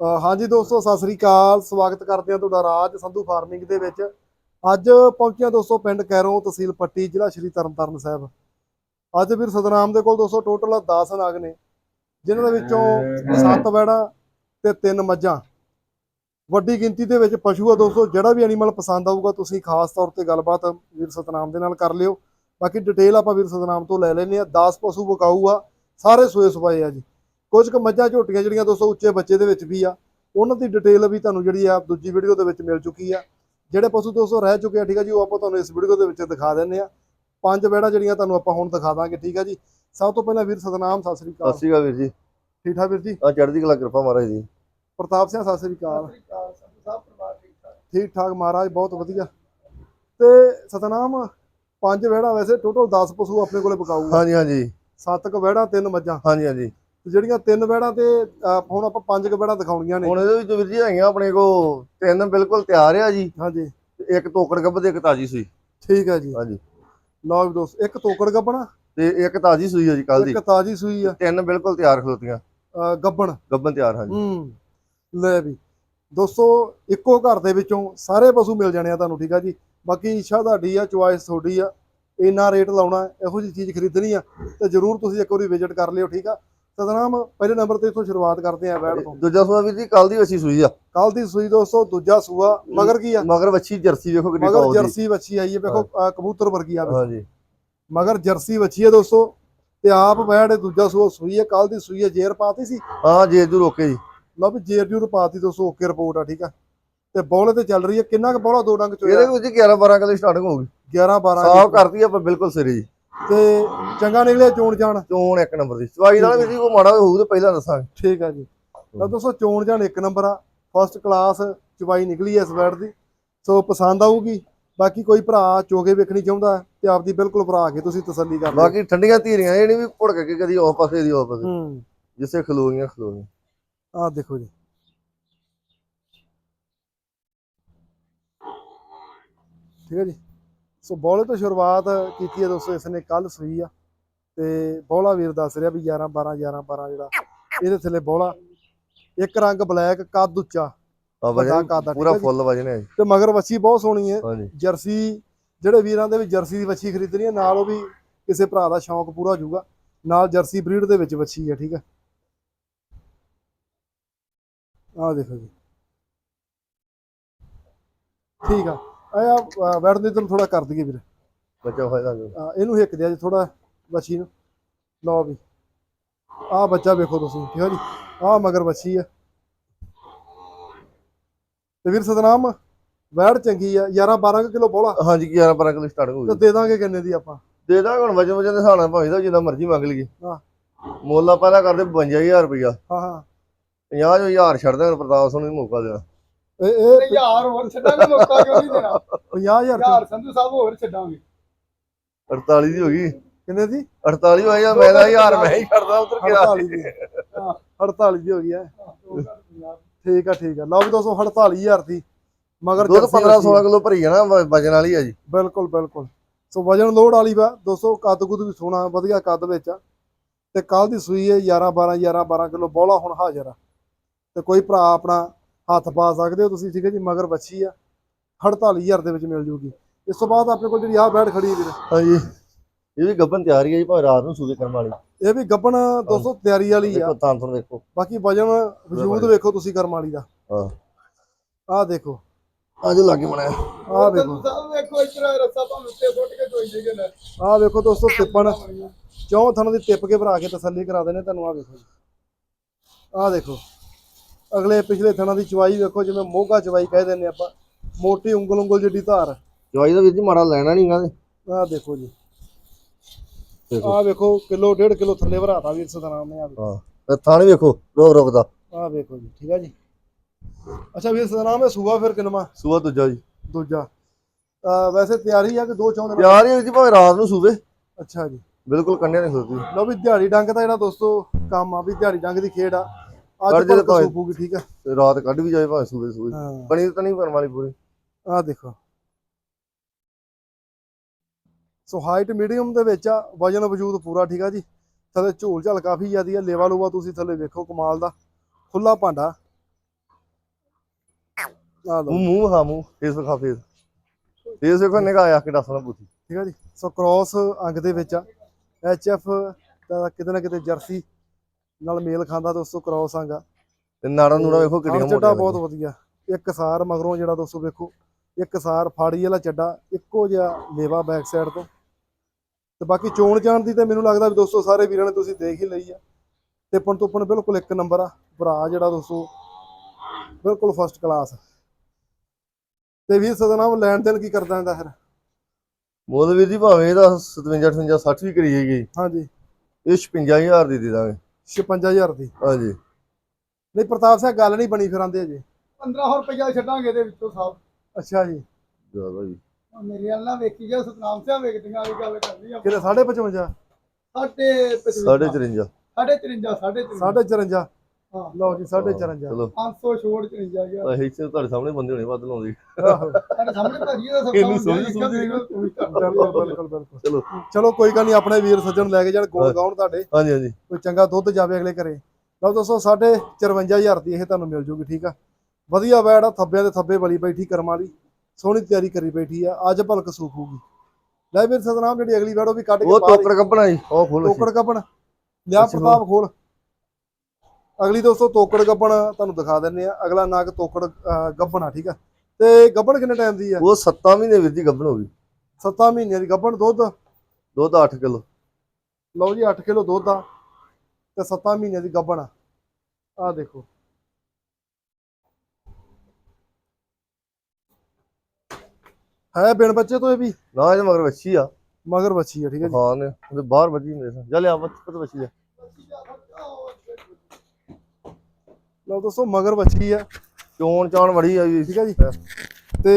ਹਾਂਜੀ ਦੋਸਤੋ, ਸਤਿ ਸ੍ਰੀ ਅਕਾਲ। ਸਵਾਗਤ ਕਰਦੇ ਹਾਂ ਤੁਹਾਡਾ ਰਾਜ ਸੰਧੂ ਫਾਰਮਿੰਗ ਦੇ ਵਿੱਚ। ਅੱਜ ਪਹੁੰਚਿਆ ਦੋਸਤੋ ਪਿੰਡ ਕੈਰੋਂ ਤਹਿਸੀਲ ਪੱਟੀ, ਜ਼ਿਲ੍ਹਾ ਸ਼੍ਰੀ ਤਰਨਤਾਰਨ ਸਾਹਿਬ। ਅੱਜ ਵੀਰ ਸਤਨਾਮ ਦੇ ਕੋਲ ਦੋਸਤੋ ਟੋਟਲ 10 ਨਾਗ ਨੇ, ਜਿਨ੍ਹਾਂ ਦੇ ਵਿੱਚੋਂ 7 ਵੈੜਾਂ ਤੇ 3 ਮੱਝਾਂ। ਵੱਡੀ ਗਿਣਤੀ ਦੇ ਵਿੱਚ ਪਸ਼ੂ ਆ ਦੋਸਤੋ, ਜਿਹੜਾ ਵੀ ਐਨੀਮਲ ਪਸੰਦ ਆਊਗਾ ਤੁਸੀਂ ਖਾਸ ਤੌਰ ਤੇ ਗੱਲਬਾਤ ਵੀਰ ਸਤਨਾਮ ਦੇ ਨਾਲ ਕਰ ਲਿਓ। ਬਾਕੀ ਡਿਟੇਲ ਆਪਾਂ ਵੀਰ ਸਤਨਾਮ ਤੋਂ ਲੈ ਲੈਨੇ ਆ 10 ਪਸ਼ੂ ਵਿਕਾਊ ਆ, ਸਾਰੇ ਸੋਏ ਸਵਾਏ ਆ ਜੀ। ਕੁਝ ਕੁ ਮੱਝਾਂ ਝੋਟੀਆਂ ਜਿਹੜੀਆਂ ਦੋਸਤੋ ਉੱਚੇ ਬੱਚੇ ਦੇ ਵਿੱਚ ਵੀ ਆ ਉਹਨਾਂ ਦੀ ਡਿਟੇਲ ਵੀ ਤੁਹਾਨੂੰ ਜਿਹੜੀ ਆ ਦੂਜੀ ਵੀਡੀਓ ਦੇ ਵਿੱਚ ਮਿਲ ਚੁੱਕੀ ਆ। ਜਿਹੜੇ ਪਸ਼ੂ ਦੋਸਤੋ ਰਹਿ ਚੁੱਕੇ ਆ ਠੀਕ ਆ ਜੀ ਉਹ ਆਪਾਂ ਤੁਹਾਨੂੰ ਇਸ ਵੀਡੀਓ ਦੇ ਵਿੱਚ ਦਿਖਾ ਦਿੰਨੇ ਆ। ਪੰਜ ਵੇੜਾ ਜਿਹੜੀਆਂ ਤੁਹਾਨੂੰ ਆਪਾਂ ਹੁਣ ਦਿਖਾ ਦਾਂਗੇ ਠੀਕ ਆ ਜੀ। ਸਭ ਤੋਂ ਪਹਿਲਾਂ ਵੀਰ ਸਤਨਾਮ ਸਤਿ ਸ੍ਰੀ ਅਕਾਲ। ਸਤਿ ਸ਼੍ਰੀ ਅਕਾਲ ਵੀਰ ਜੀ। ਠੀਕ ਠਾਕ ਵੀਰ ਜੀ? ਆ ਚੜ੍ਹਦੀ ਕਲਾ ਕਿਰਪਾ ਮਹਾਰਾਜ ਦੀ। ਪ੍ਰਤਾਪ ਸਿੰਘ ਸਤਿ ਸ੍ਰੀ ਅਕਾਲ। ਠੀਕ ਠਾਕ। ਮਹਾਰਾਜ ਬਹੁਤ ਵਧੀਆ। ਤੇ ਸਤਨਾਮ ਪੰਜ ਵੇੜਾ ਵੈਸੇ ਟੋਟਲ 10 ਪਸ਼ੂ ਆਪਣੇ ਕੋਲੇ ਪਕਾਊਗਾ। ਹਾਂਜੀ ਹਾਂਜੀ। ਸੱਤ ਕੁ ਵੇੜਾ ਤਿੰਨ ਮੱਝਾਂ। ਹਾਂਜੀ ਹਾਂਜੀ। ਜਿਹੜੀਆਂ ਤਿੰਨ ਵੇੜਾ ਤੇ ਹੁਣ ਆਪਾਂ ਪੰਜ ਕੁ ਵੇੜਾ ਦਿਖਾਉਣੀਆਂ ਨੇ। ਹੁਣ ਇਹਦੇ ਵਿੱਚ ਵੀਰ ਜੀ ਹੈਗੀਆਂ ਆਪਣੇ ਕੋ ਤਿੰਨ ਬਿਲਕੁਲ ਤਿਆਰ ਆ ਜੀ। ਹਾਂਜੀ। ਇੱਕ ਤੋਕੜ ਗੱਭ ਤੇ ਇੱਕ ਤਾਜੀ ਸੂਈ। ਠੀਕ ਹੈ ਜੀ। ਹਾਂਜੀ। ਲਓ ਦੋਸਤ ਇੱਕ ਤੋਕੜ ਗੱਬਣਾ ਤੇ ਇੱਕ ਤਾਜੀ ਸੂਈ ਆ ਜੀ ਕੱਲ ਦੀ। ਇੱਕ ਤਾਜੀ ਸੂਈ ਆ। ਤਿੰਨ ਬਿਲਕੁਲ ਤਿਆਰ ਖਲੋਤੀਆਂ। ਗੱਬਣ। ਗੱਭਨ ਤਿਆਰ ਹਾਂਜੀ। ਹੂੰ। ਲੈ ਵੀ। ਦੋਸਤੋ ਇੱਕੋ ਘਰ ਦੇ ਵਿੱਚੋਂ ਸਾਰੇ ਪਸ਼ੂ ਮਿਲ ਜਾਣੇ ਆ ਤੁਹਾਨੂੰ ਠੀਕ ਆ ਜੀ? ਬਾਕੀ ਇੱਛਾ ਤੁਹਾਡੀ ਆ ਚੁਆਇਸ ਤੁਹਾਡੀ ਆ ਇੰਨਾ ਰੇਟ ਲਾਉਣਾ ਇਹੋ ਜਿਹੀ ਚੀਜ਼ ਖਰੀਦਣੀ ਆ ਤੇ ਜਰੂਰ ਤੁਸੀਂ ਇੱਕ ਵਾਰੀ ਵਿਜ਼ਿਟ ਕਰ ਲਿਓ ਠੀਕ ਆ? ਸਤਨਾਮ ਪਹਿਲੇ ਨੰਬਰ ਤੇ ਇਥੋਂ ਸ਼ੁਰੂਆਤ ਕਰਦੇ ਆ ਬੈਠ ਤੋਂ। ਦੂਜਾ ਸੂਆ ਵੀਰ ਜੀ ਕੱਲ ਦੀ ਵੱਛੀ ਸੂਈ ਆ। ਕੱਲ ਦੀ ਸੂਈ ਦੋਸਤੋ ਦੂਜਾ ਸੂਆ ਮਗਰ ਕੀ ਆ? ਮਗਰ ਵੱਛੀ ਜਰਸੀ ਵੇਖੋ ਕਿੰਨੀ ਮਗਰ ਜਰਸੀ ਵੱਛੀ ਆਈ ਹੈ ਵੇਖੋ ਕਬੂਤਰ ਵਰਗੀ ਆ। ਹਾਂਜੀ। ਮਗਰ ਜਰਸੀ ਵੱਛੀ ਹੈ ਦੋਸਤੋ ਤੇ ਆਪ ਬੈਠ ਦੂਜਾ ਸੂਆ ਸੂਈ ਹੈ ਕੱਲ ਦੀ ਸੂਈ ਹੈ ਜੇਰ ਪਾਤੀ ਸੀ? ਹਾਂ ਜੇ ਜੂ ਰੋਕੇ ਜੀ। ਲਓ ਵੀ ਜੇਰ ਜੂਰ ਪਾਤੀ ਦੋਸਤੋ ਓਕੇ ਰਿਪੋਰਟ ਆ ਠੀਕ ਆ। ਤੇ ਬੌਲੇ ਤੇ ਚੱਲ ਰਹੀ ਹੈ ਕਿੰਨਾ ਕੁ ਬੌਲਾ ਦੋ ਡੰਗ ਇਹਦੇ ਚੋਇਆ ਵਿੱਚ 11 12 ਕਿਲੋ ਸਟਾਰਟਿੰਗ ਹੋ ਗਈ 11 12 ਸਾਫ਼ ਕਰਤੀ ਆਪਾਂ ਬਿਲਕੁਲ ਸਿਰੇ ਜੀ। ਤੇ ਚੰਗਾ ਨਿਕਲਿਆ ਚੋਣ ਜਾਣ। ਚੋਣ ਇੱਕ ਨੰਬਰ ਦੀ। ਚਵਾਈ ਨਾਲ ਵੀਰ ਜੀ ਕੋ ਮਾੜਾ ਹੋਊ ਤੇ ਪਹਿਲਾਂ ਦੱਸਾਂਗੇ। ਠੀਕ ਆ ਜੀ। ਤਾਂ ਦੋਸਤੋ ਚੋਣ ਜਾਣ ਇੱਕ ਨੰਬਰ ਆ। ਫਸਟ ਕਲਾਸ ਚਵਾਈ ਨਿਕਲੀ ਐ ਇਸ ਵੈਟ ਦੀ। ਸੋ ਪਸੰਦ ਆਊਗੀ। ਬਾਕੀ ਕੋਈ ਭਰਾ ਚੋਗੇ ਵੇਖਣੀ ਚਾਹੁੰਦਾ ਤੇ ਆਪਦੀ ਬਿਲਕੁਲ ਭਰਾ ਕੇ ਤੁਸੀਂ ਤਸੱਲੀ ਕਰ ਲਓ ਬਾਕੀ ਠੰਡੀਆਂ ਧੀਰੀਆਂ ਇਹ ਨਹੀਂ ਵੀ ਭੁੜਕ ਕੇ ਕਦੀ ਉਹ ਪਾਸੇ ਦੀ ਉਹ ਪਾਸੇ। ਹੂੰ। ਜਿੱਥੇ ਖਲੋਗੀਆਂ ਖਲੋਗੀਆਂ ਆਹ ਦੇਖੋ ਜੀ। ਠੀਕ ਹੈ ਜੀ। ਸੋ ਬੌਲੇ ਤੋਂ ਸ਼ੁਰੂਆਤ ਕੀਤੀ ਹੈ ਦੋਸਤੋ ਇਸ ਨੇ ਕੱਲ ਸੂਈ ਆ। ਤੇ ਬੌਲਾ ਵੀਰ ਦੱਸ ਰਿਹਾ ਵੀ 11 12 11 12 ਜਿਹੜਾ ਇਹਦੇ ਥੱਲੇ ਬੌਲਾ। ਇੱਕ ਰੰਗ ਬਲੈਕ ਕੱਦ ਉੱਚਾ। ਆ ਵੱਡਾ ਕੱਦ ਆ, ਪੂਰਾ। ਫੁੱਲ ਵਜਨ ਹੈ ਤੇ ਮਗਰ ਵੱਛੀ ਬਹੁਤ ਸੋਹਣੀ ਹੈ। ਜਰਸੀ ਜਿਹੜੇ ਵੀਰਾਂ ਦੇ ਵੀ ਜਰਸੀ ਦੀ ਵੱਛੀ ਖਰੀਦਣੀ ਹੈ ਨਾਲ ਉਹ ਵੀ ਕਿਸੇ ਭਰਾ ਦਾ ਸ਼ੌਂਕ ਪੂਰਾ ਹੋ ਜਾਊਗਾ। ਨਾਲ ਜਰਸੀ ਬਰੀਡ ਦੇ ਵਿੱਚ ਵੱਛੀ ਹੈ ਠੀਕ ਹੈ ਆਹ ਦੇਖੋ ਜੀ। ਠੀਕ ਆ। ਆਇਆ ਵੈੜ ਦੇ ਤੈਨੂੰ ਥੋੜਾ ਕਰ ਦਈਏ ਵੀਰ। ਬੱਚਾ ਹੋਇਆ ਜੀ ਆਹ, ਇਹਨੂੰ ਹਿੱਕ ਦਿਆ ਜੀ ਥੋੜਾ ਵੱਛੀ ਨੂੰ। ਲਓ ਵੀ। ਆਹ ਬੱਚਾ ਵੇਖੋ ਤੁਸੀਂ ਠੀਕ ਹੈ ਜੀ? ਆਹ ਮਗਰ ਵੱਛੀ ਆ। ਤੇ ਵੀਰ ਸਤਨਾਮ ਵੈੜ ਚੰਗੀ ਆ 11 12 ਕਿਲੋ ਬੋਲਾ ਹਾਂਜੀ 11 12 ਕਿਲੋ ਸਟਾਰਟ ਹੋ ਤੇ ਗਈ ਦੇ ਦਾਂਗੇ ਕਿੰਨੇ ਦੀ ਆਪਾਂ? ਦੇ ਦਾਂਗੇ ਹੁਣ ਵਜਨ ਵਜਨ ਦੇ ਹਿਸਾਬ ਨਾਲ ਭਾਵੇਂ ਦਾ ਜਿੰਨਾ ਮਰਜ਼ੀ ਮੰਗ ਲਈਏ। ਹਾਂ। ਮੁੱਲ ਆਪਾਂ ਦਾ ਕਰਦੇ 52000 ਰੁਪਇਆ ਹਾਂ ਹਾਂ। 50 ਜੋ ਛੱਡ ਦਾਂਗੇ ਪ੍ਰਤਾਪ ਸਿੰਘ ਨੂੰ ਮੌਕਾ ਦੇਣਾ। ਇਹ ਇਹ ਯਾਰ ਹੋਰ ਛੱਡਾਂਗੇ ਮੌਕਾ ਕਿਉਂ ਨਹੀਂ ਦੇਣਾ? 50000 ਚ ਯਾਰ ਸੰਧੂ ਸਾਹਿਬ ਹੋਰ ਛੱਡਾਂਗੇ। 48 ਦੀ ਹੋ ਗਈ। ਕਿੰਨੇ ਦੀ? 48 ਹੋਈ ਆ ਮੈਂ ਤਾਂ ਹਜ਼ਾਰ ਮੈਂ ਹੀ ਛੱਡਦਾ ਉਧਰ ਗਿਆ 48 ਦੀ। 48 ਦੀ ਹੋ ਗਈ ਹੈ। ਠੀਕ ਆ ਠੀਕ ਆ। ਲਓ ਵੀ ਦੋਸਤੋ 48000 ਦੀ। ਮਗਰ ਦੁੱਧ ਜਰਸੀ 15 ਵੱਛੀ 16 ਕਿਲੋ ਭਰੀ ਜਾਣਾ ਵਜਨ ਵਾਲੀ ਆ ਜੀ। ਬਿਲਕੁਲ ਬਿਲਕੁਲ। ਸੋ ਵਜਨ ਲੋਡ ਵਾਲੀ ਵਾ। ਦੋਸਤੋ ਕੱਦ ਕੁੱਦ ਵੀ ਸੋਹਣਾ ਵਧੀਆ ਕੱਦ ਵਿੱਚ ਆ। ਤੇ ਕੱਲ ਦੀ ਸੂਈ ਹੈ 11 12 11 12 ਕਿਲੋ ਬੋਲਾ ਹੁਣ ਹਾਜ਼ਰ ਆ। ਤੇ ਕੋਈ ਭਰਾ ਆਪਣਾ ਹੱਥ ਪਾ ਸਕਦੇ ਹੋ ਤੁਸੀਂ ਠੀਕ ਹੈ ਜੀ ਮਗਰ ਬੱਚੀ ਆ। 48000 ਦੇ ਵਿੱਚ ਮਿਲ ਜੂਗੀ। ਇਸ ਤੋਂ ਬਾਅਦ ਆਪਣੇ ਕੋਲ ਜਿਹੜੀ ਆਹ ਬੈਡ ਖੜੀ ਹੈ ਵੀਰ। ਹਾਂਜੀ। ਇਹ ਵੀ ਗੱਬਨ ਤਿਆਰ ਹੀ ਆ ਜੀ ਭਾਵੇਂ ਰਾਤ ਨੂੰ ਸੂਦੇ ਕਰਨ ਵਾਲੀ। ਇਹ ਵੀ ਗੱਬਣ ਦੋਸਤੋ ਤਿਆਰੀ ਵਾਲੀ ਆ। ਦੇਖੋ ਤਾਂ ਤੁਹਾਨੂੰ ਵੇਖੋ ਬਾਕੀ ਵਜਨ ਵਜੂਦ ਵੇਖੋ ਤੁਸੀਂ ਕਰਮ ਵਾਲੀ ਦਾ। ਹਾਂ। ਆਹ ਦੇਖੋ। ਅੱਜ ਲਾਗੇ ਬਣਾਇਆ। ਆਹ ਸੰਧੂ ਸਾਹਿਬ ਵੇਖੋ ਇਸ ਤਰ੍ਹਾਂ ਰੱਸਾ ਭਾਵੇਂ ਉੱਤੇ ਸੁੱਟ ਕੇ ਧੋਈ ਦੇਗੇ ਲੈ ਆਹ ਵੇਖੋ ਦੋਸਤੋ ਤਿੱਪਣ। ਚੌਂ ਥਣ ਦੀ ਟਿੱਪ ਕੇ ਭਰਾ ਕੇ ਤਸੱਲੀ ਕਰਾ ਦੇਣੇ ਤੁਹਾਨੂੰ ਆਹ ਵੇਖੋ ਜੀ। ਆਹ ਦੇਖੋ। ਅਗਲੇ ਪਿਛਲੇ ਥਣਾਂ ਦੀ ਚਵਾਈ ਵੇਖੋ ਜਿਵੇਂ ਮੋਗਾ ਚਵਾਈ ਕਹਿ ਦਿੰਦੇ ਆਪਾਂ। ਮੋਟੀ ਉਂਗਲ ਉਂਗਲ ਜਿੱਡੀ ਧਾਰ। ਜਵਾਈ ਦਾ ਵੀਰ ਜੀ ਮਾੜਾ ਲੈਣਾ ਨਹੀਂਗਾ ਆਹ ਦੇਖੋ ਜੀ। ਆਹ ਵੇਖੋ ਕਿਲੋ ਡੇਢ ਕਿਲੋ ਥੱਲੇ ਭਰਾਤਾ ਵੀਰ ਸਤਨਾਮ ਨੇ ਵੇਖੋ। ਹਾਂ ਤੇ ਥਾਣੀ ਵੇਖੋ ਰੋਕ ਰੋਕਦਾ ਆਹ ਵੇਖੋ ਜੀ ਠੀਕ ਆ ਜੀ। ਅੱਛਾ ਵੀਰ ਸਤਨਾਮ ਇਹ ਸੂਆ ਫਿਰ ਕਿਨਵਾ ਸੂਆ ਦੂਜਾ ਜੀ। ਦੂਜਾ। ਵੈਸੇ ਤਿਆਰੀ ਆ ਕਿ ਦੋ ਚੌਂ ਦਿਨ ਤਿਆਰ ਹੀ ਹੋਈ ਜੀ ਭਾਵੇਂ ਰਾਤ ਨੂੰ ਸੂਵੇ। ਅੱਛਾ ਜੀ। ਬਿਲਕੁਲ ਕੰਨਿਆ ਨਹੀਂ ਖਲੋਤੀ ਲਓ ਵੀ ਦਿਹਾੜੀ ਡੰਗ ਦਾ ਜਿਹੜਾ ਦੋਸਤੋ ਕੰਮ ਆ ਵੀ ਦਿਹਾੜੀ ਡੰਗ ਦੀ ਖੇਡ ਆ। ਅੱਜ ਜੇ ਤੱਕ ਸੂਪੂਗੀ ਠੀਕ ਆ। ਤੇ ਰਾਤ ਕੱਢ ਵੀ ਜਾਏ ਭਾਵੇਂ ਸੂਵੇ ਹਾਂ। ਬਣੀ ਤਾਂ ਨਹੀਂ ਕਰਨ ਵਾਲੀ ਪੂਰੀ। ਆਹ ਦੇਖੋ। ਸੋ ਹਾਈਟ ਮੀਡੀਅਮ ਦੇ ਵਿੱਚ ਆ ਵਜਨ ਵਜੂਦ ਪੂਰਾ ਠੀਕ ਆ ਜੀ। ਥੱਲੇ ਝੋਲ ਝਾਲ ਕਾਫੀ ਜ਼ਿਆਦੀ ਆ ਲੇਵਾ ਲੂਵਾ ਤੁਸੀਂ ਥੱਲੇ ਵੇਖੋ ਕਮਾਲ ਦਾ। ਖੁੱਲਾ ਭਾਂਡਾ। ਆ ਲਓ। ਮੂੰਹ ਮੂੰਹ ਹਾਂ ਮੂੰਹ। ਫੇਸ ਵਿਖਾ ਫੇਸ ਫੇਸ ਵੇਖੋ ਨਿਗਾਹ ਆ ਕਿੱਡਾ ਸੋਹਣਾ ਬੂਥੀ। ਠੀਕ ਹੈ ਜੀ। ਸੋ ਕ੍ਰਾਸ ਅੰਗ ਦੇ ਵਿੱਚ ਆ। ਐਚ ਐਫ ਦਾ ਕਿਤੇ ਨਾ ਕਿਤੇ ਜਰਸੀ। ਨਾਲ ਮੇਲ ਖਾਂਦਾ ਦੋਸਤੋ ਕ੍ਰਾਸ ਅੰਗ ਆ। ਤੇ ਨਾੜਾ ਨੂੜਾ ਵੇਖੋ ਚੱਡਾ ਮੋਟੀਆਂ ਬਹੁਤ ਵਧੀਆ। ਇੱਕ ਸਾਰ ਮਗਰੋਂ ਜਿਹੜਾ ਦੋਸਤੋ ਵੇਖੋ ਇੱਕ ਸਾਰ ਫਾੜੀ ਵਾਲਾ ਚੱਡਾ ਇੱਕੋ ਜਿਹਾ ਲੇਵਾ ਬੈਕ ਸਾਈਡ ਤੋਂ। ਤੇ ਬਾਕੀ ਚੋਣ ਜਾਣ ਦੀ ਤੇ ਮੈਨੂੰ ਲੱਗਦਾ ਵੀ ਦੋਸਤੋ ਸਾਰੇ ਵੀਰਾਂ ਨੇ ਤੁਸੀਂ ਦੇਖ ਹੀ ਲਈ ਆ। ਟਿੱਪਣ ਟੁੱਪਣ ਬਿਲਕੁਲ ਇੱਕ ਨੰਬਰ ਆ ਭਰਾ ਜਿਹੜਾ ਦੋਸਤੋ ਬਿਲਕੁਲ ਫਸਟ ਕਲਾਸ ਤੇ ਵੀਰ ਸਦਨਾਮ ਲੈਣ ਦੇਣ ਕੀ ਕਰਦਾ ਇਹਦਾ ਫਿਰ? ਮੁੱਲ ਵੀਰ ਜੀ ਭਾਵੇਂ ਇਹਦਾ 57 58 60 ਵੀ ਕਰੀਏਗੀ ਹਾਂਜੀ। ਇਹ 56000 ਦੀ ਦੇ ਦਾਂਗੇ। 56000 ਦੀ। ਹਾਂਜੀ। ਨਹੀਂ ਪ੍ਰਤਾਪ ਸਿੰਘ ਗੱਲ ਨਹੀਂ ਬਣੀ ਫਿਰ ਆਂਦੇ ਅਜੇ। 1500 ਰੁਪਇਆ ਛੱਡਾਂਗੇ ਇਹਦੇ ਵਿੱਚੋਂ ਸਾਹਿਬ ਅੱਛਾ ਜੀ। ਜ਼ਿਆਦਾ ਜੀ। ਮੇਰੇ ਵੱਲ ਨਾ ਵੇਖੀ ਜਾ ਸਤਨਾਮ ਸਿੰਘ ਵੇਖਦੀਆਂ ਵਾਲੀ ਗੱਲ ਕਰਨੀ ਆ। ਕਿਤੇ 55 ਸਾਡੇ ਸਾਢੇ 53 ਸਾਢੇ 53 ਸਾਢੇ 53 54 54 ਹਾਂ। ਲਓ ਜੀ 54 ਚਲੋ। 500 ਛੋੜ 53000 ਇਹ ਇੱਥੇ ਤੁਹਾਡੇ ਸਾਹਮਣੇ ਬੰਦੇ ਹੋਣੇ ਵੱਧ ਲਾਉਂਦੇ। ਆਹੋ। ਸਾਡੇ ਸਾਹਮਣੇ ਭਾਜੀ ਇਹਦਾ ਸਭ ਇਹਨੂੰ ਸਮਝ- ਸਮਝ ਬਿਲਕੁਲ ਬਿਲਕੁਲ ਬਿਲਕੁਲ। ਚਲੋ। ਚਲੋ ਕੋਈ ਗੱਲ ਨਹੀਂ ਆਪਣੇ ਵੀਰ ਸੱਜਣ ਲੈ ਕੇ ਜਾਣ ਗੋਲ ਗਾਉਣ ਤੁਹਾਡੇ। ਹਾਂਜੀ ਹਾਂਜੀ। ਕੋਈ ਚੰਗਾ ਦੁੱਧ ਜਾਵੇ ਅਗਲੇ ਘਰੇ। ਲਓ ਦੋਸਤੋ ਸਾਡੇ 54000 ਦੀ ਇਹ ਤੁਹਾਨੂੰ ਮਿਲ ਜੂਗੀ ਠੀਕ ਆ? ਵਧੀਆ ਵੈੜ ਆ ਥੱਬਿਆਂ ਦੇ ਥੱਬੇ ਬਲੀ ਬੈਠੀ ਕਰਮ ਵਾਲੀ। ਸੋਹਣੀ ਤਿਆਰੀ ਕਰੀ ਬੈਠੀ ਆ ਅੱਜ ਭਲਕ ਸੂਖੂਗੀ ਲੈ ਵੀਰ ਸਤਨਾਮ ਜਿਹੜੀ ਅਗਲੀ ਵੈੜ ਉਹ ਵੀ ਕੱਢ ਕੇ ਉਹ ਟੋਕੜ ਕੱਪਣਾ ਜੀ। ਉਹ ਖੋਲ ਤੋਕੜ ਕੱਪਣ। ਲਿਆ ਪ੍ਰਤਾਪ ਖੋਲ। ਅਗਲੀ ਦੋਸਤੋ ਤੋਕੜ ਗੱਬਣ ਤੁਹਾਨੂੰ ਦਿਖਾ ਦਿੰਨੇ ਆ ਅਗਲਾ ਨਾਗ ਤੋਕੜ ਗੱਬਣ ਆ ਠੀਕ ਆ? ਤੇ ਗੱਬਣ ਕਿੰਨੇ ਟਾਈਮ ਦੀ ਆ? ਉਹ 7 ਮਹੀਨੇ ਵੀਰ ਜੀ ਗੱਭਣ ਹੋ ਗਈ। 7 ਮਹੀਨਿਆਂ ਦੀ ਗੱਬਣ ਦੁੱਧ? ਦੁੱਧ 8 ਕਿਲੋ। ਲਓ ਜੀ 8 ਕਿਲੋ ਦੁੱਧ ਆ ਤੇ 7 ਮਹੀਨਿਆਂ ਦੀ ਗੱਬਣ ਆ। ਆ ਦੇਖੋ। ਹੈ ਬਿਨ ਬੱਚੇ ਤੋਂ ਇਹ ਵੀ? ਨਾ ਮਗਰ ਵੱਛੀ ਆ। ਮਗਰ ਬੱਚੀ ਆ ਠੀਕ ਹੈ ਜੀ। ਹਾਂ ਨੇ ਬਾਹਰ ਵੱਜੀ ਮੇਰੇ ਸਾਹ ਜਾ ਲਿਆ ਬੱਚ ਵੱਛੀ ਆ। ਲਓ ਦੋਸਤੋ ਮਗਰ ਬੱਚੀ ਆ। ਚੋਣ ਚਾਣ ਬੜੀ ਆ ਜੀ ਠੀਕ ਹੈ ਜੀ? ਤੇ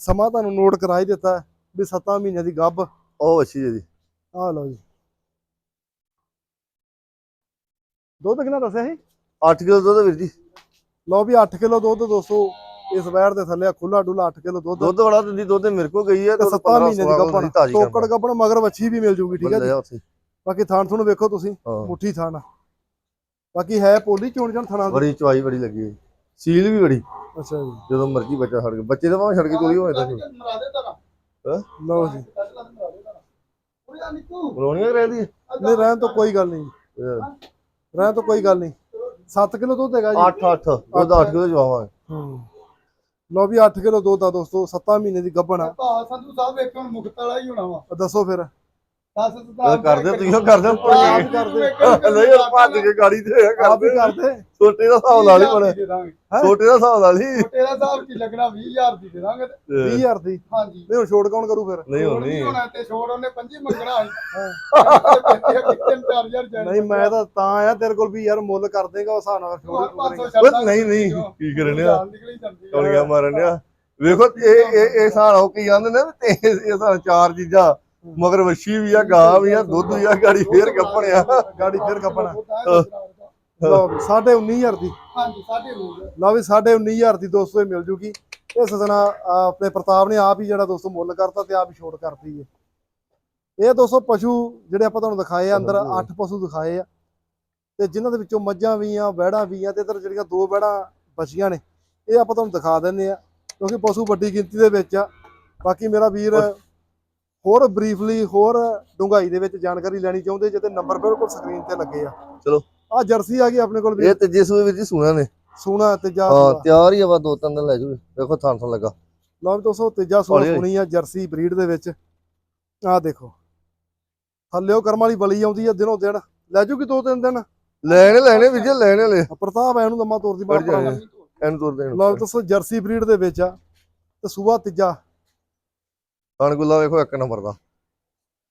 ਸਮਾਂ ਤੁਹਾਨੂੰ ਨੋਟ ਕਰਾ ਹੀ ਦਿੱਤਾ ਵੀ 7 ਮਹੀਨਿਆਂ ਦੀ ਗੱਬ ਉਹ ਵੱਛੀ ਹੈ ਜੀ ਆ ਲਓ ਜੀ। ਦੁੱਧ ਕਿੰਨਾ ਦੱਸਿਆ ਸੀ? 8 ਕਿਲੋ ਦੁੱਧ ਵੀਰ ਜੀ। ਲਓ ਵੀ 8 ਕਿਲੋ ਦੁੱਧ ਦੋਸਤੋ ਇਸ ਵੈਰ ਦੇ ਥੱਲੇ ਖੁੱਲਾ ਡੁੱਲਾ 8 ਕਿਲੋ ਦੁੱਧ। ਦੁੱਧ ਬੜਾ ਦਿੰਦੀ ਦੁੱਧ ਮੇਰੇ ਕੋ ਗਈ ਹੈ ਤੇ 7 ਮਹੀਨੇ ਦੀ ਗੱਭਣ ਤਾਜੀ ਟੋਕੜ ਗੱਭਣ ਮਗਰ ਵੱਛੀ ਵੀ ਮਿਲ ਜੂਗੀ ਠੀਕ ਹੈ ਜੀ? ਬਾਕੀ ਥਾਣ ਤੁਹਾਨੂੰ ਵੇਖੋ ਤੁਸੀਂ ਮੁੱਠੀ ਥਾਣ ਆ। ਬਾਕੀ ਹੈ ਪੋਲੀ ਚੋਣ ਜਣ ਥਾਣਾ ਦੀ ਬੜੀ ਚਵਾਈ ਬੜੀ ਲੱਗੀ ਸੀਲ ਵੀ ਬੜੀ। ਅੱਛਾ ਜੀ। ਜਦੋਂ ਮਰਜ਼ੀ ਬੱਚਾ ਛੱਡ ਕੇ ਬੱਚੇ ਦਾ ਭਾਵੇਂ ਛੱਡ ਕੇ ਚੋਰੀ ਹੋਏ ਤਾਂ ਮਰਾ ਦੇ ਤਾਰਾ ਲਓ ਜੀ। ਉਰੇ ਆ ਨਿੱਕੂ ਬਰੋਣੀਆਂ ਰਹਿ ਦੀ ਨਹੀਂ ਰਹਿਣ ਤੋਂ ਕੋਈ ਗੱਲ ਨਹੀਂ। ਰਹਿਣ ਤੋਂ ਕੋਈ ਗੱਲ ਨਹੀਂ। 7 ਕਿਲੋ ਦੁੱਧ ਹੈਗਾ ਜੀ। 8 8 ਦੁੱਧ 8 ਕਿਲੋ ਜਵਾਵਾਂਗੇ ਹੂੰ। ਲਓ ਵੀ 8 ਕਿਲੋ ਦੁੱਧ ਆ ਦੋਸਤੋ। 7 ਮਹੀਨੇ ਦੀ ਗੱਭਣ ਆ। ਸੰਧੂ ਸਾਹਿਬ ਵੇਖੋ ਹੁਣ ਮੁਕਤ ਵਾਲਾ ਹੀ ਹੋਣਾ ਵਾ। ਦੱਸੋ ਫਿਰ। ਦੱਸ ਉਹ ਕਰਦੇ ਤੁਸੀਂ ਉਹ ਕਰਦੇ ਆਪ ਕਰਦੇ। ਨਹੀਂ ਉਹ ਭੱਜ ਕੇ ਗਾੜੀ ਤੇ ਆਪ ਹੀ ਕਰਦੇ। ਕਰਦੇ। ਛੋਟੇ ਦਾ ਹਿਸਾਬ ਲਾ ਲਈ ਬਣੇ ਹੈਂ? ਛੋਟੇ ਦਾ ਹਿਸਾਬ ਲਾ ਲਈ। ਤੇਰਾ ਸਾਹਿਬ ਕੀ ਲੱਗਣਾ? 20000 ਦੀ ਦੇ ਦਾਂਗੇ ਤੇ। 20000 ਦੀ। ਹਾਂਜੀ। ਨਹੀਂ ਹੁਣ ਛੋੜ ਕੌਣ ਕਰੂ ਫਿਰ? ਨਹੀਂ ਹੋਣੀ ਨਹੀਂ। ਹੋਣਾ ਤੇ ਛੋੜ ਉਹਨੇ ਪੰਜੀ ਮੰਗਣਾ ਤਿੰਨ ਚਾਰ ਹਜ਼ਾਰ ਜਾਣਾ ਨਹੀਂ ਮੈਂ ਤਾਂ ਤਾਂ ਆਇਆ ਤੇਰੇ ਕੋਲ ਵੀ ਯਾਰ ਮੁੱਲ ਕਰ ਦੇਗਾ ਉਸ ਹਿਸਾਬ ਨਾਲ ਛੋੜ ਹੀ। ਓਏ ਨਹੀਂ ਨਹੀਂ ਕੀ ਕਰਨ ਆ ਨਿਕਲੀ ਜਾਂਦੀ ਆ। ਕੌਣੀਆਂ ਮਾਰਨ ਆ ਵੇਖੋ ਇਹ ਇਹ ਇਹ ਹਿਸਾਬ ਉਹ ਕੀ ਕਹਿੰਦੇ ਨੇ ਤੇ ਇਹ ਹਿਸਾਬ ਚਾਰ ਚੀਜ਼ਾਂ। ਮਗਰ ਵੱਛੀ ਵੀ ਆ ਗਾਂ ਵੀ ਆ ਦੁੱਧ ਵੀ ਆ ਗਾੜੀ ਫੇਰ ਕੱਪਣਿਆ ਗਾੜੀ ਫਿਰ ਕੱਪਣਾ। ਲਓ ਵੀ 19500 ਦੀ। ਹਾਂਜੀ ਸਾਡੇ ਰੂਲ ਲਓ ਵੀ 19500 ਦੀ ਦੋਸਤੋ ਇਹ ਮਿਲ ਜੂਗੀ। ਇਹ ਸਦਨਾ ਆਪਣੇ ਪ੍ਰਤਾਪ ਨੇ ਆਪ ਹੀ ਜਿਹੜਾ ਦੋਸਤੋ ਮੁੱਲ ਕਰਤਾ ਤੇ ਆਪ ਹੀ ਛੋੜ ਕਰਤੀ ਹੈ। ਇਹ ਦੋਸਤੋ ਪਸ਼ੂ ਜਿਹੜੇ ਆਪਾਂ ਤੁਹਾਨੂੰ ਦਿਖਾਏ ਆ ਅੰਦਰ 8 ਪਸ਼ੂ ਦਿਖਾਏ ਆ। ਤੇ ਜਿਨ੍ਹਾਂ ਦੇ ਵਿੱਚੋਂ ਮੱਝਾਂ ਵੀ ਆ ਵਹਿੜਾਂ ਵੀ ਆ ਤੇ ਇਧਰ ਜਿਹੜੀਆਂ ਦੋ ਵਹਿੜਾਂ ਬਚੀਆਂ ਨੇ ਇਹ ਆਪਾਂ ਤੁਹਾਨੂੰ ਦਿਖਾ ਦਿੰਨੇ ਆ। ਕਿਉਂਕਿ ਪਸ਼ੂ ਵੱਡੀ ਗਿਣਤੀ ਦੇ ਵਿੱਚ ਆ। ਬਾਕੀ ਮੇਰਾ ਵੀਰ ਹੋਰ ਬਰੀਫਲੀ ਹੋਰ ਡੂੰਘਾਈ ਦੇ ਵਿੱਚ ਜਾਣਕਾਰੀ ਲੈਣੀ ਚਾਹੁੰਦੇ ਜੇ ਤੇ ਨੰਬਰ ਬਿਲਕੁਲ ਸਕਰੀਨ ਤੇ ਲੱਗੇ ਆ। ਚਲੋ। ਆ ਜਰਸੀ ਆ ਗਈ ਆਪਣੇ ਕੋਲ ਵੀ। ਇਹ ਤੀਜੇ ਸੂਏ ਵਿੱਚ ਹੀ ਸੂਣਾ ਨੇ। ਸੋਨਾ ਤੇ ਜਾ ਹਾਂ ਤਿਆਰ ਹੀ ਆ ਵਾ ਦੋ ਤਿੰਨ ਦਿਨ ਲੈ ਜੂ ਦੇਖੋ ਥਾਂ ਥਾਂ ਲੱਗਾ। ਲਓ ਵੀ ਦੋਸਤੋ ਤੀਜਾ ਹੌਲੀ। ਸੁਣੀ ਆ ਜਰਸੀ ਬਰੀਡ ਦੇ ਵਿੱਚ। ਆਹ ਦੇਖੋ। ਥੱਲਿਓ ਕਰਮ ਵਾਲੀ ਬਲੀ ਆਉਂਦੀ ਆ ਦਿਨੋਂ ਦਿਨ। ਲੈ ਜੂਗੀ ਦੋ ਤਿੰਨ ਦਿਨ? ਲੈਣੇ ਲੈਣੇ ਵੀ ਜੇ ਲੈਣੇ ਲੈ ਪ੍ਰਤਾਪ ਐ ਨੂੰ ਲੰਮਾ ਤੋਰਦੀ ਜਾਣੇ। ਐਨ ਤੁਰ ਦੇਣ। ਲਓ ਦੋਸਤੋ ਜਰਸੀ ਬਰੀਡ ਦੇ ਵਿੱਚ ਆ ਤੇ ਸੂਆ ਤੀਜਾ। ਕਣਗੁੱਲਾ ਵੇਖੋ ਇੱਕ ਨੰਬਰ ਦਾ।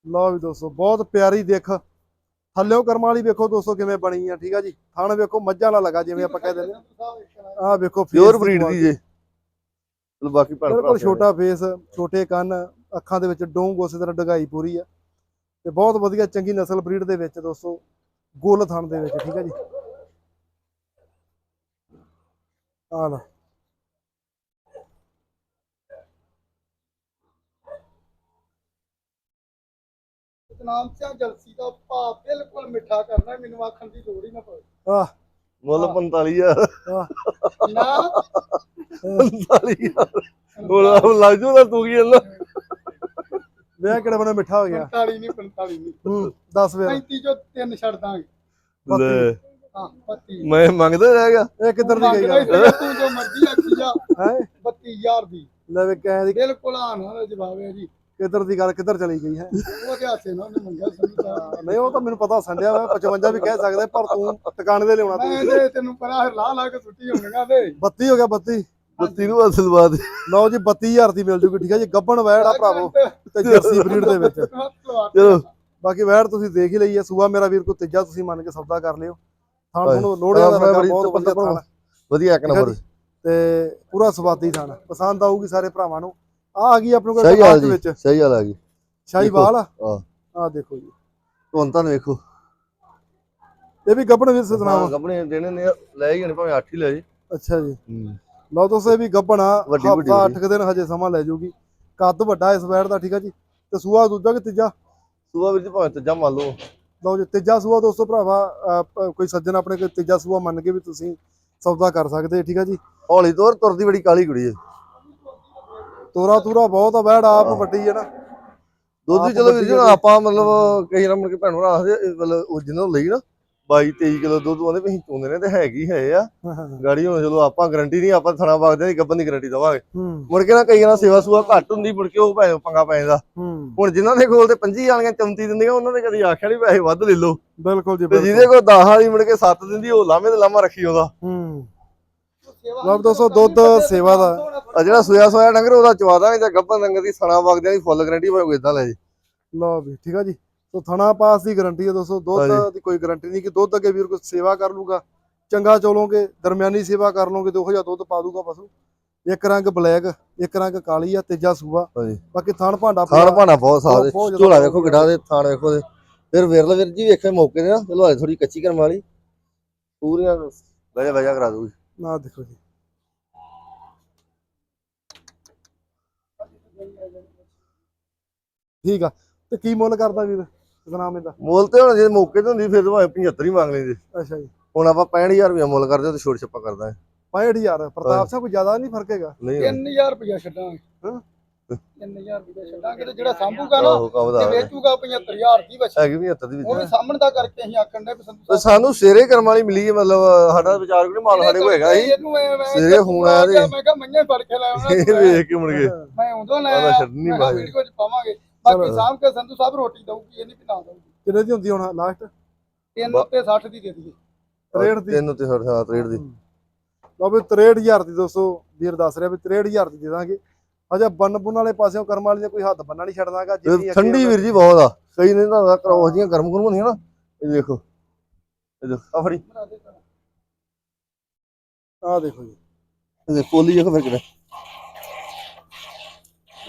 ਲਓ ਵੀ ਦੋਸਤੋ ਬਹੁਤ ਪਿਆਰੀ ਦੇਖ। ਥੱਲਿਓ ਕਰਮ ਵਾਲੀ ਵੇਖੋ ਦੋਸਤੋ ਕਿਵੇਂ ਬਣੀ ਆ ਠੀਕ ਆ ਜੀ? ਥਣ ਵੇਖੋ ਮੱਝਾਂ ਨਾਲ ਲਗਾ ਜਿਵੇਂ ਆਪਾਂ ਕਹਿ ਦਿੰਦੇ ਆ। ਆਹ ਵੇਖੋ ਪਿਓਰ ਬਰੀਡ। ਦੀ ਜੇ। ਚਲੋ ਬਾਕੀ ਭੈਣ ਬਿਲਕੁਲ। ਛੋਟਾ ਫੇਸ ਛੋਟੇ ਕੰਨ ਅੱਖਾਂ ਦੇ ਵਿੱਚ ਡੋਂਗ ਉਸੇ ਤਰ੍ਹਾਂ ਡਗਾਈ ਪੂਰੀ ਆ। ਤੇ ਬਹੁਤ ਵਧੀਆ ਚੰਗੀ ਨਸਲ ਬਰੀਡ ਦੇ ਵਿੱਚ ਦੋਸਤੋ ਗੋਲ ਥਣ ਦੇ ਵਿੱਚ ਠੀਕ ਹੈ ਜੀ? ਆ ਲਓ। ਸਤਨਾਮ ਸਿੰਘ ਜਲਸੀ ਦਾ ਭਾਅ ਬਿਲਕੁਲ ਮਿੱਠਾ ਕਰਨਾ ਮੈਨੂੰ ਆਖਣ ਦੀ ਲੋੜ ਹੀ ਨਾ ਪਵੇ। ਆਹ ਮੁੱਲ 45000 ਨਾ। 45000 ਹੁਣ ਲੱਗ ਜੂ ਨਾ ਤੂੰ ਕੀ ਕਹਿੰਦਾ? ਵਿਆਹ ਕਿਹੜੇ ਬਣੇ ਮਿੱਠਾ ਹੋ ਗਿਆ? 45 ਨਹੀਂ 45 ਨਹੀਂ। ਹੂੰ 10 ਵੇ 35 ਚੋਂ ਤਿੰਨ ਛੱਡ ਦਾਂਗੇ। ਲੈ। ਹਾਂ 32 ਮੈਂ ਮੰਗਦਾ ਰਹਿ ਗਿਆ। ਇਹ ਕਿੱਧਰ ਦੀ ਗਈ ਮੰਗਦਾ ਗੱਲ ਹੀ ਤੂੰ ਜੋ ਮਰਜ਼ੀ ਆਖੀ ਜਾ। ਹੈ? 32000 ਦੀ। ਲੈ ਵੇ ਕਹਿ ਦੀ। ਬਿਲਕੁਲ ਆਨ ਜਵਾਬ ਹੈ ਜੀ। ਕਿੱਧਰ ਦੀ ਗੱਲ ਕਿੱਧਰ ਚਲੀ ਗਈ ਹੈ? ਉਹ ਤੇ ਹਾਸੇ ਨਾਲ ਉਹਨੇ ਮੰਗਿਆ ਸੰਦਾ ਨਹੀਂ ਉਹ ਤਾਂ ਮੈਨੂੰ ਪਤਾ ਸੰਡਿਆ ਵਾ 55 ਵੀ ਕਹਿ ਸਕਦੇ ਪਰ ਤੂੰ ਟਿਕਾਣੇ ਦੇ ਲਿਆਉਣਾ ਮੈਂ ਤੂੰ। ਤੈਨੂੰ ਪਰਾਂ ਲਾ ਲਾ ਕੇ ਸੁੱਟੀ ਹੋਣੀਆਂ ਤੇ। 32 ਹੋ ਗਿਆ 32 ਬੱਤੀ ਨੂੰ ਅਸਲ ਬਾਤ ਲਓ ਜੀ 32000 ਦੀ ਮਿਲ ਜੂਗੀ ਠੀਕ ਹੈ ਜੀ। ਗੱਬਣ ਵੈੜ ਆ ਭਰਾਵੋ ਤੇ ਜਰਸੀ ਬਰੀਡ ਦੇ ਵਿੱਚ। ਚਲੋ। ਬਾਕੀ ਵੈੜ ਤੁਸੀਂ ਦੇਖ ਹੀ ਲਈ ਹੈ। ਸੂਆ ਮੇਰਾ ਵੀਰ ਕੋ ਤੀਜਾ ਤੁਸੀਂ ਮੰਨ ਕੇ ਸੌਦਾ ਕਰ ਲਿਓ। ਥਾਣ। ਤੁਹਾਨੂੰ ਲੋੜਿਆ ਦਾ ਲੱਗਾ ਬਹੁਤ ਵਧੀਆ ਥਾਣ ਵਧੀਆ ਇੱਕ ਨੰਬਰ। ਤੇ ਪੂਰਾ ਸਵਾਦੀ ਥਾਣ ਪਸੰਦ ਆਊਗੀ ਸਾਰੇ ਭਰਾਵਾਂ ਨੂੰ। ਆ ਆ ਗਈ ਆਪਣੇ ਕੋਲ ਸਹੀ ਹਾਲ ਦੇ ਜੀ ਵਿੱਚ। ਸਹੀ ਹਾਲ ਆ ਗਈ। ਸ਼ਾਹੀਵਾਲ ਆ? ਆ ਦੇਖੋ ਜੀ। ਹੁਣ ਤਾਂ ਵੇਖੋ। ਇਹ ਵੀ ਗੱਬਣ ਵੀਰ ਸਤਨਾਮ। ਆਪਣੇ ਦੇਣੇ ਨੇ ਲੈ ਹੀ ਜਾਣੇ ਭਾਵੇਂ 8 ਹੀ ਲੈ ਜੀ। ਅੱਛਾ ਜੀ। ਲਓ ਦੋਸਤੋ ਇਹ ਵੀ ਗੱਬਣ ਆ। ਵੱਡੀ ਵੱਡੀ ਹਫਤਾ। 8 ਦਿਨ ਹਜੇ ਸਮਾਂ ਲੈ ਜਾਊਗੀ ਕੱਦ ਵੱਡਾ ਇਸ ਵੈੜ ਦਾ ਠੀਕ ਆ ਜੀ। ਤੇ ਸੂਆ ਦੂਜਾ ਕਿ ਤੀਜਾ? ਸੂਆ ਵਿੱਚ ਭਾਵੇਂ ਤੀਜਾ ਮੰਨ ਲਓ। ਲਓ ਜੀ ਤੀਜਾ ਸੂਆ ਦੋਸਤੋ ਭਰਾਵਾ ਅਹ, ਪ- ਕੋਈ ਸੱਜਣ ਆਪਣੇ ਕੋਲ ਤੀਜਾ ਸੂਆ ਮੰਨ ਕੇ ਵੀ ਤੁਸੀਂ ਸੌਦਾ ਕਰ ਸਕਦੇ ਠੀਕ ਆ ਜੀ। ਹੌਲੀ ਤੋਰ ਤੁਰਦੀ ਬੜੀ ਕਾਲੀ ਕੁੜੀ ਹੈ ਤੋਰਾ ਤੂਰਾ ਬਹੁਤ ਆ ਵੈੜ ਆਪ ਵੱਡੀ ਹੈ ਨਾ। ਦੁੱਧ ਚਲੋ ਵੀਰ ਜੀ ਆਪਾਂ ਮਤਲਬ ਕਈ ਮੁੜ ਕੇ ਭੈਣ ਭਰਾ ਆਖਦੇ ਮਤਲਬ ਉਹ ਜਿਹਨਾਂ ਨੂੰ ਲਈ ਨਾ 22 23 ਕਿਲੋ ਦੁੱਧ ਆਉਂਦੇ ਵੀ ਚੋਂਦੇ ਨੇ ਤੇ ਹੈਗੀ ਹੈ ਆ। ਗਾੜੀ ਹੁਣ ਚਲੋ ਆਪਾਂ ਗਰੰਟੀ ਨਹੀਂ ਆਪਾਂ ਥਣਾ ਵਗਦੇ ਦੀ ਗੱਬਨ ਦੀ ਗਰੰਟੀ ਦਵਾਂਗੇ। ਮੁੜ ਕੇ ਨਾ ਕਈ ਵਾਰ ਸੇਵਾ ਸੂਆ ਘੱਟ ਹੁੰਦੀ ਮੁੜ ਕੇ ਉਹ ਭਾਵੇਂ ਪੰਗਾ ਪੈ ਜਾਂਦਾ। ਹੁਣ ਜਿਨ੍ਹਾਂ ਦੇ ਕੋਲ ਤੇ 25 ਵਾਲੀਆਂ 34 ਦਿੰਦੀਆਂ ਉਹਨਾਂ ਨੇ ਕਦੀ ਆਖਿਆ ਨਹੀਂ ਪੈਸੇ ਵੱਧ ਲੈ ਲਓ। ਬਿਲਕੁਲ ਜੀ ਜਿਹਦੇ ਕੋਲ 10 ਵਾਲੀ ਮੁੜ ਕੇ 7 ਦਿੰਦੀ ਉਹ ਲਾਵੇਂ ਤੇ ਲਾਮਾ ਰੱਖੀ ਉਹਦਾ ਲਓ ਦੋਸਤੋ ਦੁੱਧ ਸੇਵਾ ਦਾ ਆ ਜਿਹੜਾ ਸੋਇਆ ਸੋਇਆ ਡੰਗਰ ਉਹਦਾ ਚਵਾ ਦਾਂਗੇ ਜਾਂ ਗੱਬਨ ਡੰਗਰ ਦੀ ਸਣਾ ਵਗਦਿਆਂ ਦੀ ਫੁੱਲ ਗਰੰਟੀ ਭਾਵੇਂ ਇਦਾਂ ਲੈ ਜੀ। ਲਓ ਵੀ ਠੀਕ ਆ ਜੀ। ਸੋ ਥਣਾ ਪਾਸ ਦੀ ਗਾਰੰਟੀ ਹੈ ਦੋਸਤੋ ਦੁੱਧ। ਦੀ ਕੋਈ ਗਾਰੰਟੀ ਨਹੀਂ ਕਿ ਦੁੱਧ ਅੱਗੇ ਵੀਰ ਕੋਈ ਸੇਵਾ ਕਰ ਲੂਗਾ ਚੰਗਾ ਚੋਲੋਗੇ ਦਰਮਿਆਨੀ ਸੇਵਾ ਕਰ ਲਓਗੇ ਤੇ ਉਹ ਜਿਹਾ ਦੁੱਧ ਪਾ ਦੂਗਾ ਪਸ਼ੂ। ਇੱਕ ਰੰਗ ਬਲੈਕ ਇੱਕ ਰੰਗ ਕਾਲੀ ਆ ਤੀਜਾ ਸੂਆ। ਬਾਕੀ ਥਣ ਭਾਂਡਾ ਪੂਰਾ- ਭਾਣਾ ਬਹੁਤ ਸਾਫ਼ ਜ਼ਿਆਦਾ ਝੋਲਾ ਵੇਖੋ ਕਿੱਡਾ ਦੇ ਥਾਣ ਵੇਖੋ ਦੇ। ਫਿਰ ਵਿਰਲ ਵੀਰ ਜੀ ਵੇਖੇ ਮੌਕੇ ਤੇ ਨਾ ਚਲੋ ਥੋੜੀ ਕੱਚੀ ਕਰਮ ਵਾਲੀ। ਪੂਰੀਆਂ ਵਜਾ ਵਜਾ ਕਰਾ ਦੂਗੀ ਨਾ ਦੇਖੋ ਜੀ। ਠੀਕ ਆ। ਤੇ ਕੀ ਮੁੱਲ ਕਰਦਾ ਵੀਰ? ਸਤਨਾਮ ਇਹਦਾ? ਮੁੱਲ ਤੇ ਹੁਣ ਜੇ ਮੌਕੇ ਤੇ ਹੁੰਦੀ ਫਿਰ ਤਾਂ ਭਾਵੇਂ 75 ਹੀ ਮੰਗ ਲੈਂਦੇ ਅੱਛਾ ਜੀ। ਹੁਣ ਆਪਾਂ 65000 ਰੁਪਏ ਮੁੱਲ ਕਰਦੇ ਤੇ ਛੋਟ ਛੱਪਾ ਕਰਦਾ। 65000 ਪ੍ਰਤਾਪ ਸਿੰਘ ਕੋਈ ਜ਼ਿਆਦਾ ਨਹੀਂ ਫ਼ਰਕ ਹੈਗਾ? ਨਹੀਂ। 3000 ਰੁਪਇਆ ਛੱਡਾਂਗੇ। ਹਾਂ। 3000 ਰੁਪਇਆ ਛੱਡਾਂਗੇ ਤੇ ਜਿਹੜਾ ਸਾਂਭੂਗਾ ਨਾ ਆਹੋ ਕੰਮ ਦਾ ਤੇ ਵੇਚੂਗਾ 75000 ਦੀ ਬਸ ਹੈਗੀ ਵੀ 70 ਦੀ ਉਹ ਵੀ ਵਿੱਚ ਸਾਹਮਣ ਦਾ ਕਰਕੇ ਅਸੀਂ ਆਖਣ ਦੇ ਪਸੰਦ ਤੇ ਸਾਨੂੰ ਸੇਰੇ ਕਰਮ ਵਾਲੀ ਮਿਲੀ ਹੈ ਮਤਲਬ ਸਾਡਾ ਵਿਚਾਰ ਕੋਈ ਮਾਲ ਸਾਡੇ ਕੋਲ ਹੈਗਾ ਸੀ ਇਹਨੂੰ ਐ ਮੈਂ ਸਵੇਰੇ ਹੁਣ ਆਇਆ ਤੇ- ਮੈਂ ਕਿਹਾ ਮੰਨੇ ਫੜ ਕੇ ਲੈ ਆਉਣਾ। ਇਹ ਤੂੰ ਐਂ। ਵੇਖ ਕੇ ਮੁੜ ਗਏ। ਮੈਂ ਉਦੋਂ ਲੈ ਉਹਦਾ ਆਇਆ ਛੱਡਣੀ ਮੈਂ ਕਿਹਾ ਬਾਈ। ਵੀਡੀਓ ਚ ਪਾਵਾਂਗੇ। ਬਾਕੀ ਚਲੋ। ਸਾਂਭ ਕੇ ਸੰਧੂ ਸਾਹਿਬ ਰੋਟੀ ਦਊਗੀ ਇਹ ਨਹੀਂ ਵੀ ਨਾ ਦਊਗੀ। ਕਿੰਨੇ ਦੀ ਹੁੰਦੀ ਹੁਣ ਲਾਸਟ ਤਿੰਨ ਉੱਤੇ 60 ਦੀ ਦੇ ਦਈਏ। 63 ਦੀ? ਤਿੰਨ ਤੇ ਸਾਡਾ 63 ਦੀ। ਲਓ ਵੀ 63000 ਦੀ ਦੋਸਤੋ ਵੀਰ ਦੱਸ ਰਿਹਾ ਵੀ 63000 ਦੀ ਦੇ ਦਾਂਗੇ। ਅਜਾ ਬੰਨ ਬੁੰਨ ਵਾਲੇ ਪਾਸਿਓਂ ਕਰਮ ਵਾਲੀ ਨੇ ਕੋਈ ਹੱਥ ਬੰਨਾ ਨਹੀਂ ਛੱਡਦਾਗਾ ਤੇ ਠੰਡੀ ਵੀਰ ਜੀ ਬਹੁਤ ਆ। ਕਈ ਨੇ ਨਾ ਕਰੋਸ ਦੀਆਂ ਗਰਮ ਗਰਮ ਹੁੰਦੀਆਂ ਨਾ ਇਹ ਦੇਖੋ। ਇਹ ਦੇਖੋ ਆ ਫੜੀ। ਆ ਦੇਖੋ ਜੀ। ਇਹ ਦੇਖੋ, ਪੋਲੀ ਦੇਖੋ ਫਿਰ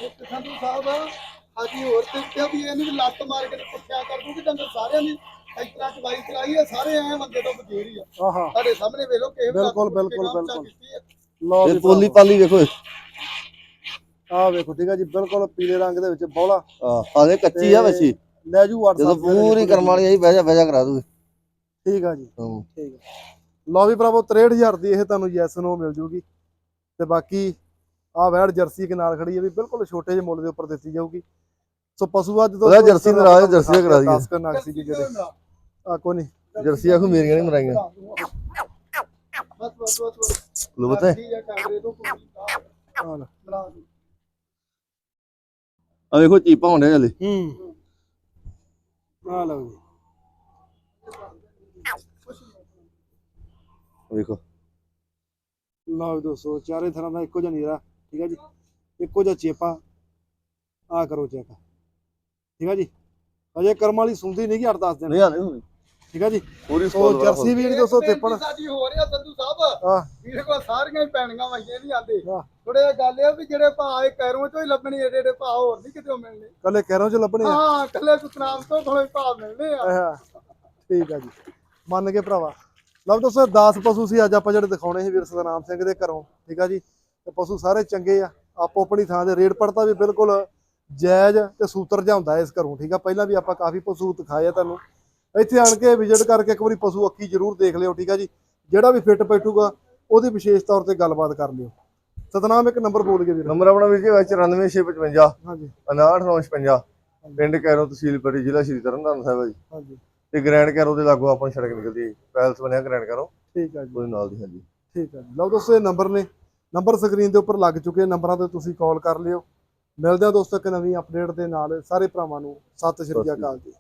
ਇੱਕ ਸੰਧੂ ਸਾਹਿਬ ਹਾਜੀ ਹੋਰ ਤੇ ਕਿਹਾ ਵੀ ਇਹ ਨਹੀਂ ਵੀ ਲੱਤ ਮਾਰ ਕੇ ਤੇ ਪੁੱਛਿਆ ਕਰ ਦੂਗੀ ਡੰਗਰ ਸਾਰਿਆਂ ਦੀ ਇਸ ਤਰ੍ਹਾਂ ਚਵਾਈ ਚਲਾਈ ਹੈ ਸਾਰੇ ਐ ਤੋਂ ਆ। ਸਾਡੇ ਸਾਹਮਣੇ ਵੇਖ ਕਿਸੇ ਲੱਤ ਬਿਲਕੁਲ, ਇਹ ਪੋਲੀ ਪਾਲੀ ਵੇਖੋ ਆ ਵੇਖੋ ਠੀਕ ਆ ਜੀ ਬਿਲਕੁਲ ਪੀਲੇ ਰੰਗ ਦੇ ਵਿੱਚ ਬੌਲਾ। ਆ ਹਾਲੇ ਕੱਚੀ ਆ ਵੈਸੀ। ਲੈ ਜੂ WhatsApp ਜਦੋਂ ਤੇ ਪੂਰੀ ਕਰਮ ਵਾਲੀ ਆਈ ਬਹਿ ਜਾ ਬਹਿ ਜਾ ਕਰਾ ਦੂਗੀ। ਠੀਕ ਆ ਜੀ। ਠੀਕ ਆ। ਲਓ ਵੀ ਭਰਾਵੋ 63000 ਦੀ ਇਹ ਤੁਹਾਨੂੰ ਯੈਸ ਨੋ ਮਿਲ ਜੂਗੀ। ਤੇ ਬਾਕੀ ਆ ਵੈੜ ਜਰਸੀ ਕੇ ਨਾਲ ਖੜੀ ਹੈ ਵੀ ਬਿਲਕੁਲ ਛੋਟੇ ਜਿਹੇ ਮੁੱਲ ਦੇ ਉੱਪਰ ਦਿੱਤੀ ਜਾਊਗੀ। ਸੋ ਪਸ਼ੂ ਅੱਜ ਉਹਦਾ ਜਰਸੀ ਨਾਰਾਜ਼ ਜਰਸੀ ਦਾ ਕਰਾ ਦਈਏ। ਜਿਹੜੇ। ਆ ਕੋ ਨਹੀਂ ਜਰਸੀ ਆਖੋ ਮੇਰੀਆਂ ਨਹੀਂ ਮਰਾਈਆਂ। ਬਸ ਬਸ ਬਸ ਲੋ। ਪਤਾ ਠੀਕ ਹੈ ਕੈਮਰੇ ਤੋਂ ਪੂਰੀ ਬਾਹਰ ਆ ਵੇਖੋ ਚੀਪਾ ਹੁੰਦੇ ਹਲੇ। ਹੂੰ। ਆ ਲਓ ਜੀ। ਵੇਖੋ। ਲਓ ਦੋਸਤੋ ਚਾਰੇ ਤਰ੍ਹਾਂ ਦਾ ਇੱਕੋ ਜਿਹਾ ਨੀਰਾ ਠੀਕ ਆ ਜੀ? ਇੱਕੋ ਜਿਹਾ ਚੇਪਾ। ਆ ਕਰੋ ਚੈੱਕ। ਠੀਕ ਆ ਜੀ? ਅਜੇ ਕਰਮ ਵਾਲੀ ਸੁਣਦੀ ਨਹੀਂ ਕਿ 8-10 ਦਿਨ। ਨਹੀਂ ਆਲੇ ਹੋਣੀ ਠੀਕ ਆ ਜੀ? ਪੂਰੀ ਸੋ ਜਰਸੀ ਵੀ ਜਿਹੜੀ ਦੋਸਤੋ ਬੇਨਤੀ ਤਿੱਪਣ। ਸਾਡੀ ਹੋ ਰਿਹਾ ਸੰਧੂ ਸਾਹਿਬ। ਵੀਰੇ ਕੋ ਸਾਰੀਆਂ ਹੀ ਪੈਣੀਆਂ ਵਾਈਆਂ ਨਹੀਂ ਆਂਦੇ। ਥੋੜੇ ਜਿਹਾ ਗੱਲ ਇਹ ਵੀ ਜਿਹੜੇ ਭਾਅ ਇਹ ਕੈਰੋਂ ਚੋਂ ਹੀ ਲੱਭਣੀ ਏਡੇ ਏਡੇ ਭਾਅ ਹੋਰ ਨਹੀਂ ਕਿਤੇ ਮਿਲਣੇ। ਕੱਲੇ ਕਹਿਰੋਂ ਚ ਲੱਭਣੇ ਹਾਂ ਕੱਲੇ ਸੁਤਨਾਮ ਤੋਂ ਥੋੜੇ ਭਾਅ ਮਿਲਣੇ ਆ। ਆਹਾ, ਠੀਕ ਆ ਜੀ। ਮੰਨ ਕੇ ਭਰਾਵਾ। ਲਓ ਦੋਸਤੋ 10 ਪਸ਼ੂ ਸੀ ਅੱਜ ਆਪਾਂ ਜਿਹੜੇ ਦਿਖਾਉਣੇ ਸੀ ਵੀਰ ਸਤਨਾਮ ਸਿੰਘ ਦੇ ਘਰੋਂ। ਠੀਕ ਆ ਜੀ? ਤੇ ਪਸ਼ੂ ਸਾਰੇ ਚੰਗੇ ਆ। ਆਪੋ ਆਪਣੀ ਥਾਂ ਦੇ ਰੇਟ ਪੜਤਾ ਵੀ ਬਿਲਕੁਲ ਜਾਇਜ਼ ਤੇ ਸੂਤਰ ਜਿਹਾ ਹੁੰਦਾ ਇਸ ਘਰੋਂ। ਠੀਕ ਆ? ਪਹਿਲਾਂ ਵੀ ਆਪਾਂ ਕਾਫੀ ਪਸ਼ੂ ਦਿਖਾਏ ਆ ਤੁਹਾਨੂੰ। ਇੱਥੇ ਆਣ ਕੇ ਵਿਜ਼ਿਟ ਕਰਕੇ ਇੱਕ ਵਾਰੀ ਪਸ਼ੂ ਅੱਖੀ ਜ਼ਰੂਰ ਦੇਖ ਲਿਓ ਠੀਕ ਆ ਜੀ? ਜਿਹੜਾ ਵੀ ਫਿੱਟ ਬੈਠੂਗਾ ਉਹਦੀ ਵਿਸ਼ੇਸ਼ ਤੌਰ ਤੇ ਗੱਲਬਾਤ ਕਰ ਲਿਓ। ਸਤਨਾਮ ਇੱਕ ਨੰਬਰ ਬੋਲ ਕੇ ਵੀਰ ਨੰਬਰ ਆਪਣਾ ਵੀਰ ਜੀ 94655 ਹਾਂਜੀ। 5956 ਪਿੰਡ ਕੈਰੋਂ ਤਹਿਸੀਲ ਪੱਟੀ ਜ਼ਿਲ੍ਹਾ ਸ਼੍ਰੀ ਤਰਨਤਾਰਨ ਸਾਹਿਬ ਹੈ ਜੀ। ਹਾਂਜੀ। ਤੇ ਗ੍ਰੈਂਡ ਕੈਰੋਂ ਦੇ ਲਾਗੋਂ ਆਪਾਂ ਸੜਕ ਨਿਕਲਦੀ ਹੈ। ਪੈਲਸ ਬਣਿਆ ਗ੍ਰੈਂਡ ਕੈਰੋਂ। ਠੀਕ ਹੈ ਜੀ। ਉਹਦੇ ਨਾਲ ਦੀ ਹਾਂਜੀ। ਠੀਕ ਹੈ ਜੀ। ਲਓ ਦੋਸਤੋ ਇਹ ਨੰਬਰ ਨੇ। ਨੰਬਰ ਸਕਰੀਨ ਦੇ ਉੱਪਰ ਲੱਗ ਚੁੱਕੇ ਨੰਬਰਾਂ ਤੇ ਤੁਸੀਂ ਕਾਲ ਕਰ ਲਿਓ। ਮਿਲਦੇ ਹਾਂ ਦੋਸਤੋ ਇੱਕ ਨਵੀਂ ਅਪਡੇਟ ਦੇ ਨਾਲ। ਸਾਰੇ ਭਰਾਵਾਂ ਨੂੰ ਸਤਿ ਸ਼੍ਰੀ ਅਕਾਲ ਜੀ।